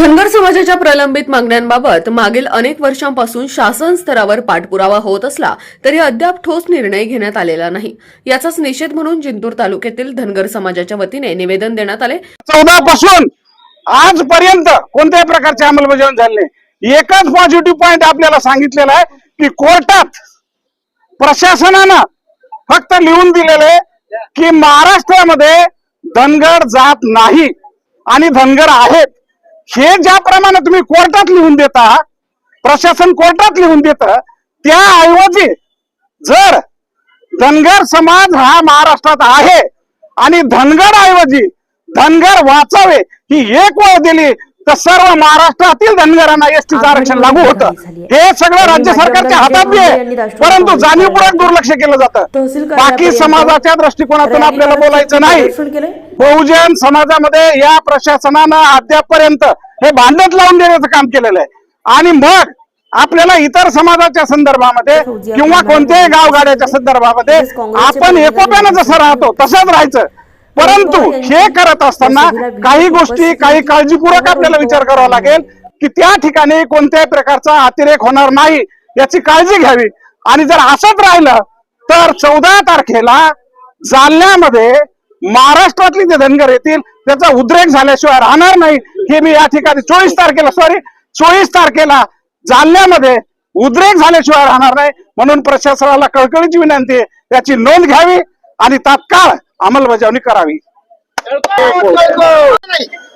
धनगर समाजाच्या प्रलंबित मागण्यांबाबत मागील अनेक वर्षांपासून शासन स्तरावर पाठपुरावा होत असला तरी अद्याप ठोस निर्णय घेण्यात आलेला नाही. याचाच निषेध म्हणून जिंतूर तालुक्यातील धनगर समाजाच्या वतीने निवेदन देण्यात आले. चौदा पासून आजपर्यंत कोणत्याही प्रकारची अंमलबजावणी झाली नाही. एकच पॉझिटिव्ह पॉइंट आपल्याला सांगितलेला आहे की कोर्टात प्रशासनानं फक्त लिहून दिलेले की महाराष्ट्रामध्ये धनगर जात नाही आणि धनगर आहेत. हे ज्याप्रमाणे तुम्ही कोर्टात लिहून देता प्रशासन कोर्टात लिहून देत त्याऐवजी जर धनगर समाज हा महाराष्ट्रात आहे आणि धनगर ऐवजी धनगर वाचावे ही एक वेळ दिली तर सर्व महाराष्ट्रातील धनगरांना एसटीचं आरक्षण लागू होतं. हे सगळं राज्य सरकारच्या हातात बी आहे. परंतु जाणीवपूर्वक दुर्लक्ष केलं जातं. बाकी समाजाच्या दृष्टिकोनातून आपल्याला बोलायचं नाही. बहुजन समाजामध्ये या प्रशासनानं अद्यापपर्यंत हे भांडत लावून देण्याचं काम केलेलं आहे. आणि मग आपल्याला इतर समाजाच्या संदर्भामध्ये किंवा कोणत्याही गावगाड्याच्या संदर्भामध्ये आपण एकोप्यानं जसं राहतो तसंच राहायचं. परंतु हे करत असताना काही गोष्टी काही काळजीपूर्वक आपल्याला विचार करावा लागेल की त्या ठिकाणी कोणत्याही प्रकारचा अतिरेक होणार नाही याची काळजी घ्यावी. आणि जर असंच राहिलं तर चौदा तारखेला जालन्यामध्ये महाराष्ट्रातली जे धनगर येतील त्याचा उद्रेक झाल्याशिवाय राहणार नाही. हे मी या ठिकाणी चोवीस तारखेला सॉरी चोवीस तारखेला जालन्यामध्ये उद्रेक झाल्याशिवाय राहणार नाही. म्हणून प्रशासनाला कळकळीची विनंती आहे याची नोंद घ्यावी आणि तात्काळ अंमलबजावणी करावी.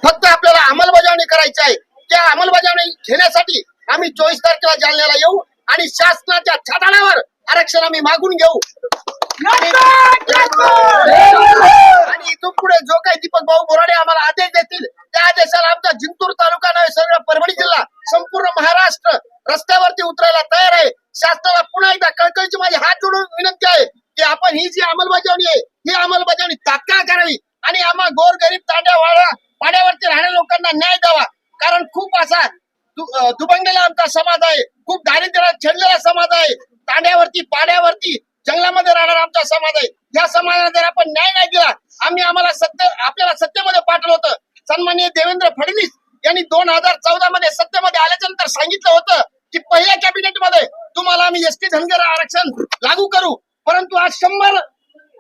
फक्त आपल्याला अंमलबजावणी करायची आहे. त्या अंमलबजावणी घेण्यासाठी आम्ही चोवीस तारखेला जालन्याला येऊ आणि शासनाच्या छाताडावर आरक्षण आम्ही मागून घेऊ. आणि इथून पुढे जो काही दीपक भाऊ बोराडे आम्हाला आदेश देतील त्या आदेशाला आमचा जिंतूर तालुका नव्हे सगळं परभणी जिल्हा संपूर्ण महाराष्ट्र रस्त्यावरती उतरायला तयार आहे. शासनाला पुन्हा एकदा कळकळीची माझी हात जोडून विनंती आहे. की आपण ही जी अंमलबजावणी आहे ही अंमलबजावणी तात्काळ करावी. आणि आम्हा गोर गरीब तांड्या वाडा पाण्यावरती राहणाऱ्या लोकांना न्याय द्यावा. कारण खूप असा दुबंगलेला आमचा समाज आहे. खूप दारिद्र्यात छेडलेला समाज आहे. तांड्यावरती पाण्यावरती जंगलामध्ये राहणारा आमचा समाज आहे. या समाजाला जर आपण न्याय नाही दिला आम्ही आम्हाला सत्य आपल्याला सत्तेमध्ये पाठवलं होतं. सन्माननीय देवेंद्र फडणवीस यांनी दोन हजार चौदा मध्ये सत्तेमध्ये आल्याच्यानंतर सांगितलं होतं की पहिल्या कॅबिनेटमध्ये तुम्हाला आम्ही एसटी धनगर आरक्षण लागू करू. परंतु आज शंभर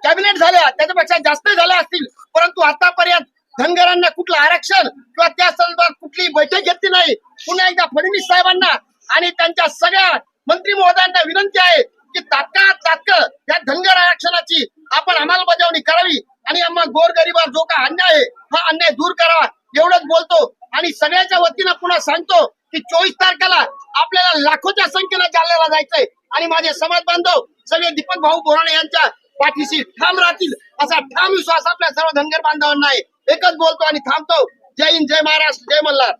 कॅबिनेट झाल्या त्याच्यापेक्षा जास्त झाल्या असतील. परंतु आतापर्यंत धनगरांना कुठलं आरक्षण किंवा त्या संदर्भात कुठली बैठक घेतली नाही. पुन्हा एकदा फडणवीस साहेबांना आणि त्यांच्या सगळ्या मंत्री महोदयांना विनंती आहे की तात्काळ तात्काळ या धनगर आरक्षणाची आपण अंमलबजावणी करावी आणि आम्हा गोरगरिबावर जो का अन्याय आहे हा अन्याय दूर करावा. एवढंच बोलतो आणि सगळ्याच्या वतीनं पुन्हा सांगतो की चोवीस तारखेला आपल्याला लाखोच्या संख्येनं जालन्याला जायचंय. आणि माझे समाज बांधव सगळे दीपक भाऊ बोराणे यांच्या पाठीशी ठाम राहतील असा ठाम विश्वास आपल्या सर्व धनगर बांधवांना आहे. एकच बोलतो आणि थांबतो. जय हिंद जय महाराष्ट्र जय मल्हार.